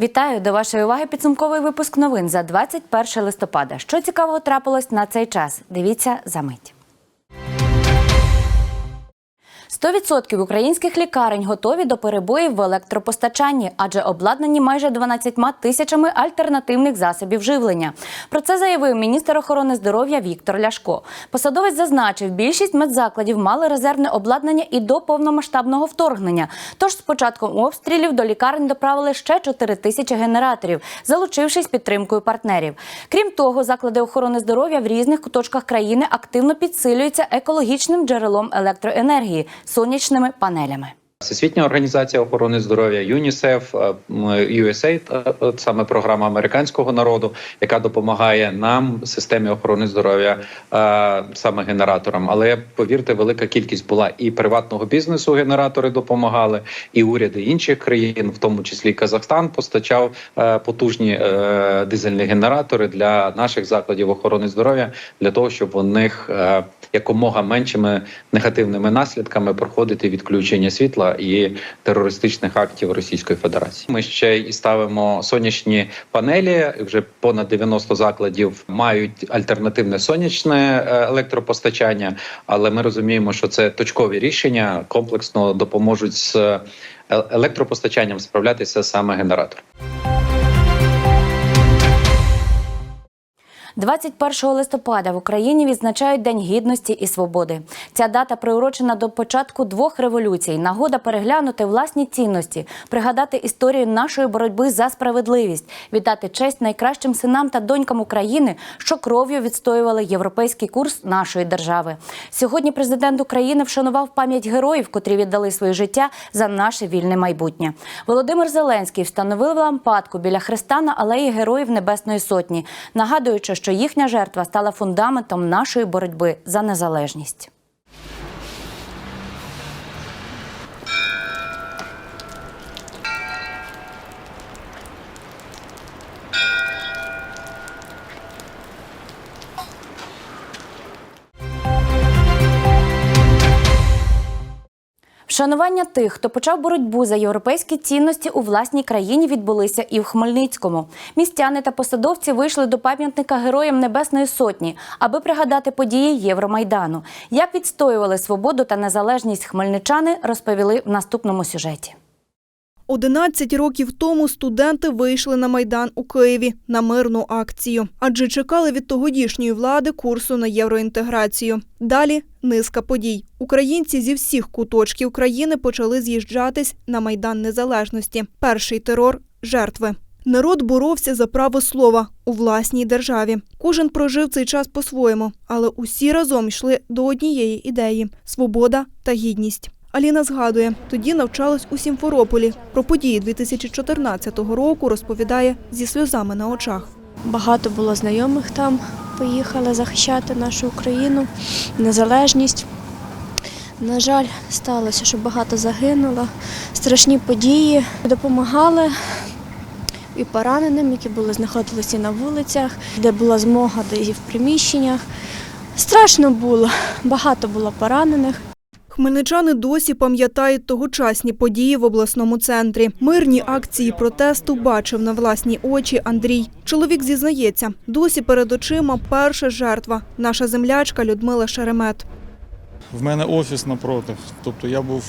Вітаю до вашої уваги підсумковий випуск новин за 21 листопада. Що цікавого трапилось на цей час? Дивіться за мить. 100% українських лікарень готові до перебоїв в електропостачанні, адже обладнані майже 12 тисячами альтернативних засобів живлення. Про це заявив міністр охорони здоров'я Віктор Ляшко. Посадовець зазначив, більшість медзакладів мали резервне обладнання і до повномасштабного вторгнення. Тож з початком обстрілів до лікарень доправили ще 4 тисячі генераторів, залучившись підтримкою партнерів. Крім того, заклади охорони здоров'я в різних куточках країни активно підсилюються екологічним джерелом електроенергії сонячними панелями. Всесвітня організація охорони здоров'я ЮНІСЕФ, е, USAID, е, саме програма американського народу, яка допомагає нам системі охорони здоров'я е, саме генераторам. Але повірте, велика кількість була і приватного бізнесу. Генератори допомагали, і уряди інших країн, в тому числі Казахстан, постачав е, потужні е, дизельні генератори для наших закладів охорони здоров'я для того, щоб у них е, якомога меншими негативними наслідками проходити відключення світла і терористичних актів Російської Федерації. Ми ще і ставимо сонячні панелі. Вже понад 90 закладів мають альтернативне сонячне е, електропостачання, але ми розуміємо, що це точкові рішення комплексно допоможуть з е, електропостачанням справлятися саме генератор. 21 листопада в Україні відзначають День гідності і свободи. Ця дата приурочена до початку двох революцій. Нагода переглянути власні цінності, пригадати історію нашої боротьби за справедливість, віддати честь найкращим синам та донькам України, що кров'ю відстоювали європейський курс нашої держави. Сьогодні президент України вшанував пам'ять героїв, котрі віддали своє життя за наше вільне майбутнє. Володимир Зеленський встановив лампадку біля хреста на алеї Героїв Небесної Сотні, нагадуючи, що їхня жертва стала фундаментом нашої боротьби за незалежність. Вшанування тих, хто почав боротьбу за європейські цінності у власній країні, відбулися і в Хмельницькому. Містяни та посадовці вийшли до пам'ятника Героям Небесної Сотні, аби пригадати події Євромайдану. Як відстоювали свободу та незалежність хмельничани, розповіли в наступному сюжеті. 11 років тому студенти вийшли на майдан у Києві на мирну акцію, адже чекали від тогодішньої влади курсу на євроінтеграцію. Далі низка подій. Українці зі всіх куточків країни почали з'їжджатись на майдан незалежності. Перший терор жертви. Народ боровся за право слова у власній державі. Кожен прожив цей час по-своєму, але усі разом йшли до однієї ідеї свобода та гідність. Аліна згадує, тоді навчалась у Сімферополі. Про події 2014 року розповідає зі сльозами на очах. Багато було знайомих там, поїхали захищати нашу Україну, незалежність. На жаль, сталося, що багато загинуло. Страшні події допомагали і пораненим, які були знаходилися на вулицях, де була змога, де і в приміщеннях. Страшно було, багато було поранених. Хмельничани досі пам'ятають тогочасні події в обласному центрі. Мирні акції протесту бачив на власні очі Андрій. Чоловік зізнається, досі перед очима перша жертва – наша землячка Людмила Шеремет. В мене офіс напроти. Тобто я був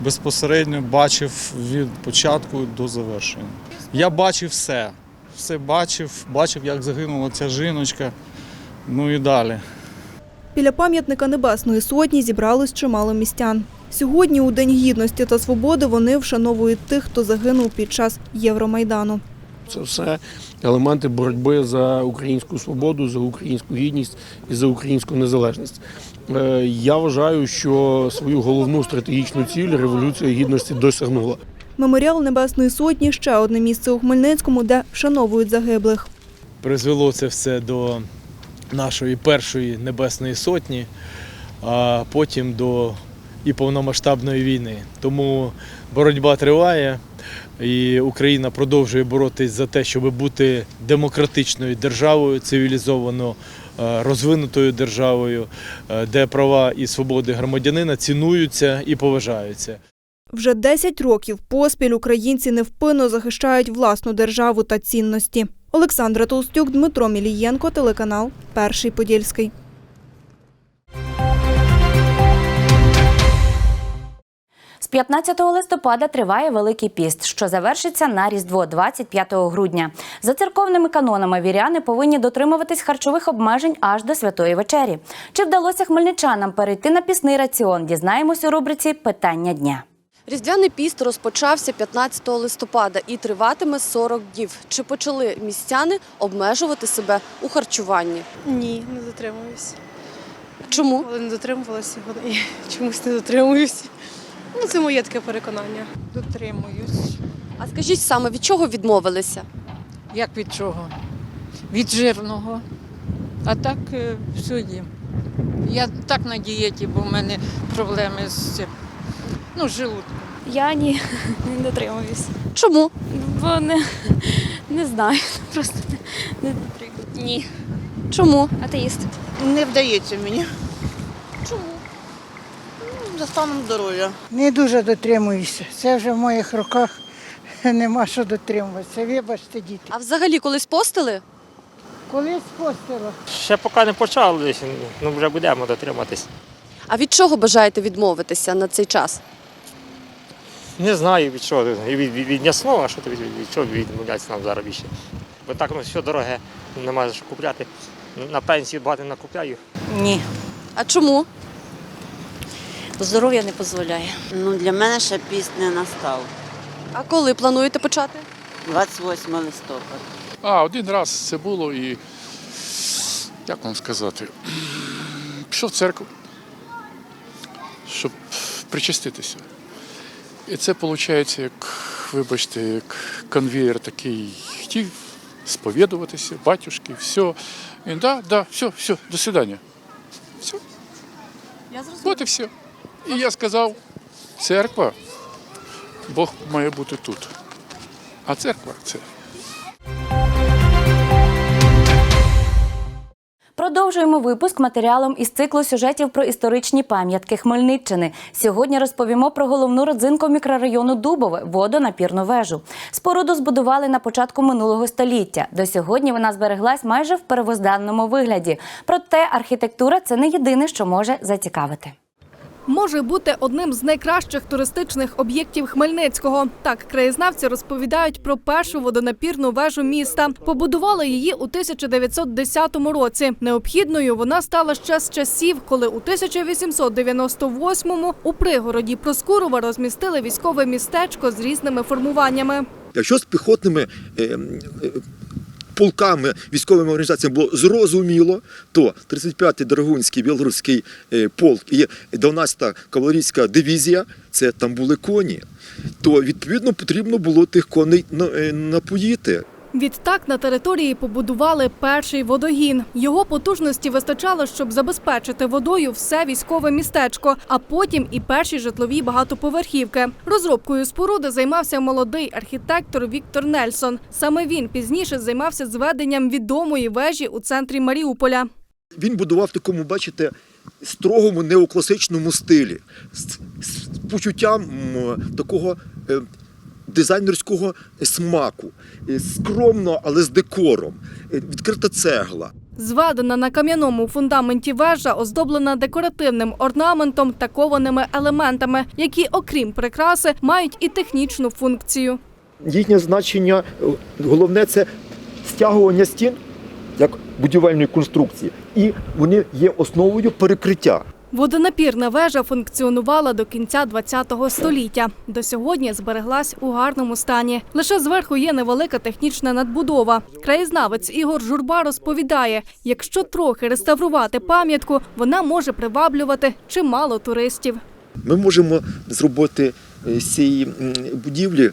безпосередньо бачив від початку до завершення. Я бачив все. Все бачив, бачив, як загинула ця жіночка. Ну і далі. Біля пам'ятника Небесної Сотні зібралось чимало містян. Сьогодні, у День гідності та свободи, вони вшановують тих, хто загинув під час Євромайдану. Це все елементи боротьби за українську свободу, за українську гідність і за українську незалежність. Е, Я вважаю, що свою головну стратегічну ціль революція гідності досягнула. Меморіал Небесної Сотні – ще одне місце у Хмельницькому, де вшановують загиблих. призвело це все до нашої першої небесної сотні, а потім до і повномасштабної війни. Тому боротьба триває, і Україна продовжує боротись за те, щоб бути демократичною державою, цивілізовано е, розвинутою державою, е, де права і свободи громадянина цінуються і поважаються. Вже 10 років поспіль українці невпинно захищають власну державу та цінності. Олександра Толстюк, Дмитро Мілієнко, телеканал Перший Подільський. З 15 листопада триває Великий піст, що завершиться на Різдво 25 грудня. За церковними канонами віряни повинні дотримуватись харчових обмежень аж до святої вечері. Чи вдалося хмельничанам перейти на пісний раціон? Дізнаємось у рубриці Питання дня. Різдвяний піст розпочався 15 листопада і триватиме 40 днів. Чи почали містяни обмежувати себе у харчуванні? Ні, не дотримуюсь. Чому? Коли не дотримувалася, і чомусь не дотримуюсь. Ну, це моє таке переконання. Дотримуюсь. А скажіть саме від чого відмовилися? Як від чого? Від жирного. А так е, все їм. Я так на дієті, бо в мене проблеми з цим. Ну, з желудком. Я ні, не дотримуюсь. Чому? Бо не, не знаю, просто не, не дотримуюсь. Ні. Чому? Атеїст. Не вдається мені. Чому? За станом здоров'я. Не дуже дотримуюся. Це вже в моїх руках нема що дотримуватися. Вибачте, діти. А взагалі колись постили? Колись постила. Ще поки не почали, ну вже будемо дотриматись. А від чого бажаєте відмовитися на цей час? Не знаю від чого. Від, від, від м'ясного, а що ти від, від, від чого відмовляється нам зараз більше. Бо так ну, все дороге, немає що купляти. На пенсію багато не накупляю. Ні, А чому? здоров'я не дозволяє. Ну, для мене ще піст не настав. А коли плануєте почати? 28 листопада. А, один раз це було і, як вам сказати, пішов в церкву, щоб причаститися. І це виходить, як, вибачте, як конвієр такий хотів сповідуватися, батюшки, все. І да, да, все, все, до свидання. Все. Я зрозуміла. От і все. І я сказав, церква, Бог має бути тут. А церква це. Продовжуємо випуск матеріалом із циклу сюжетів про історичні пам'ятки Хмельниччини. Сьогодні розповімо про головну родзинку мікрорайону Дубове водонапірну вежу. Споруду збудували на початку минулого століття. До сьогодні вона збереглась майже в перевозданному вигляді. Проте архітектура це не єдине, що може зацікавити. Може бути одним з найкращих туристичних об'єктів Хмельницького. Так, краєзнавці розповідають про першу водонапірну вежу міста. Побудували її у 1910 році. Необхідною вона стала ще з часів, коли у 1898-му у пригороді Проскурова розмістили військове містечко з різними формуваннями. Якщо з піхотними е, е, полками, військовими організаціями було зрозуміло, то 35-й Драгунський білоруський е, полк і 12-та кавалерійська дивізія, це там були коні, то відповідно потрібно було тих коней е, напоїти. Відтак на території побудували перший водогін. Його потужності вистачало, щоб забезпечити водою все військове містечко, а потім і перші житлові багатоповерхівки. Розробкою споруди займався молодий архітектор Віктор Нельсон. Саме він пізніше займався зведенням відомої вежі у центрі Маріуполя. Він будував такому, бачите, строгому неокласичному стилі, з, почуттям такого е, дизайнерського смаку, Е, скромно, але з декором, Е, відкрита цегла. Зведена на кам'яному фундаменті вежа оздоблена декоративним орнаментом та кованими елементами, які, окрім прикраси, мають і технічну функцію. Їхнє значення е, головне це стягування стін як будівельної конструкції, і вони є основою перекриття. Водонапірна вежа функціонувала до кінця ХХ століття. До сьогодні збереглась у гарному стані. Лише зверху є невелика технічна надбудова. Краєзнавець Ігор Журба розповідає: якщо трохи реставрувати пам'ятку, вона може приваблювати чимало туристів. Ми можемо зробити е, з цієї будівлі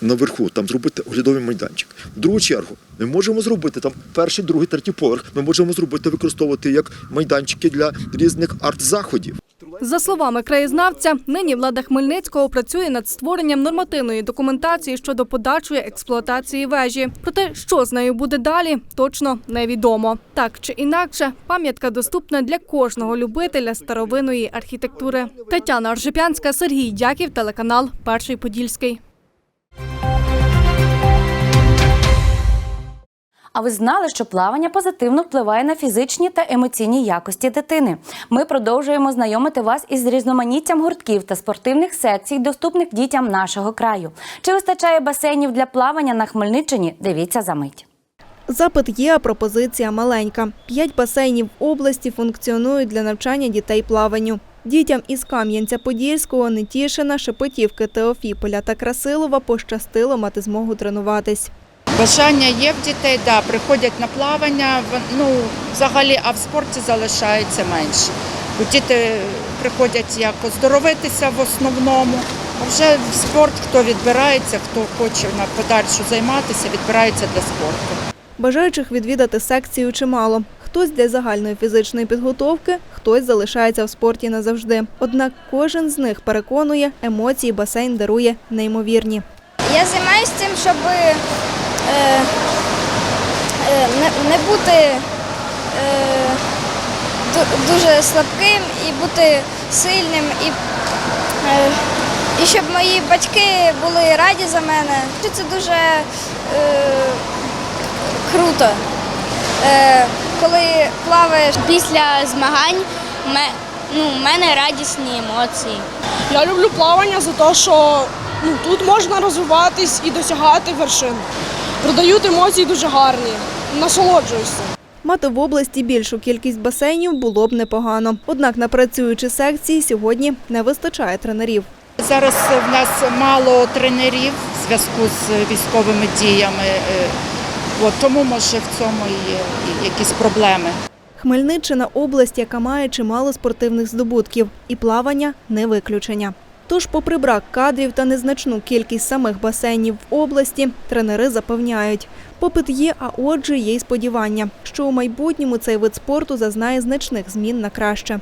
наверху, там зробити оглядовий майданчик. В другу чергу ми можемо зробити там перший, другий, третій поверх. Ми можемо зробити використовувати як майданчики для різних арт-заходів. За словами краєзнавця, нині влада Хмельницького працює над створенням нормативної документації щодо подальшої експлуатації вежі. Проте, що з нею буде далі, точно невідомо. Так чи інакше, пам'ятка доступна для кожного любителя старовинної архітектури. Тетяна Оржепянська, Сергій Дяків, телеканал Перший Подільський. А ви знали, що плавання позитивно впливає на фізичні та емоційні якості дитини? Ми продовжуємо знайомити вас із різноманіттям гуртків та спортивних секцій, доступних дітям нашого краю. Чи вистачає басейнів для плавання на Хмельниччині? Дивіться за мить. Запит є, а пропозиція маленька. П'ять басейнів в області функціонують для навчання дітей плаванню. Дітям із Кам'янця-Подільського, Нетішина, Шепетівки, Теофіполя та Красилова пощастило мати змогу тренуватись. Бажання є в дітей, да, приходять на плавання, в- ну, взагалі, а в спорті залишається менше. Бо діти приходять як оздоровитися в основному, а вже в спорт хто відбирається, хто хоче на подальшу займатися, відбирається для спорту. Бажаючих відвідати секцію чимало. Хтось для загальної фізичної підготовки, хтось залишається в спорті назавжди. Однак кожен з них переконує, емоції басейн дарує неймовірні. Я займаюся цим, щоб не, не бути е, дуже слабким і бути сильним, і, е, і щоб мої батьки були раді за мене. Це дуже е, круто. Е, коли плаваєш Після змагань ме- ну, в мене радісні емоції. Я люблю плавання за те, що ну, тут можна розвиватись і досягати вершин. Продають емоції дуже гарні. Насолоджуюся. Мати в області більшу кількість басейнів було б непогано. Однак на працюючі секції сьогодні не вистачає тренерів. Зараз в нас мало тренерів в зв'язку з військовими діями, е, от, тому може в цьому і є якісь проблеми. Хмельниччина область, яка має чимало спортивних здобутків, і плавання не виключення. Тож, попри брак кадрів та незначну кількість самих басейнів в області, тренери запевняють, попит є, а отже, є й сподівання, що у майбутньому цей вид спорту зазнає значних змін на краще.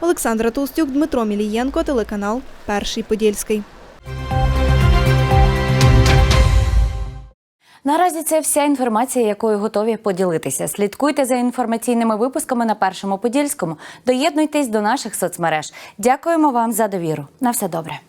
Олександра Толстюк, Дмитро Мілієнко, телеканал Перший Подільський. Наразі це вся інформація, якою готові поділитися. Слідкуйте за інформаційними випусками на першому подільському. Доєднуйтесь до наших соцмереж. Дякуємо вам за довіру. На все добре.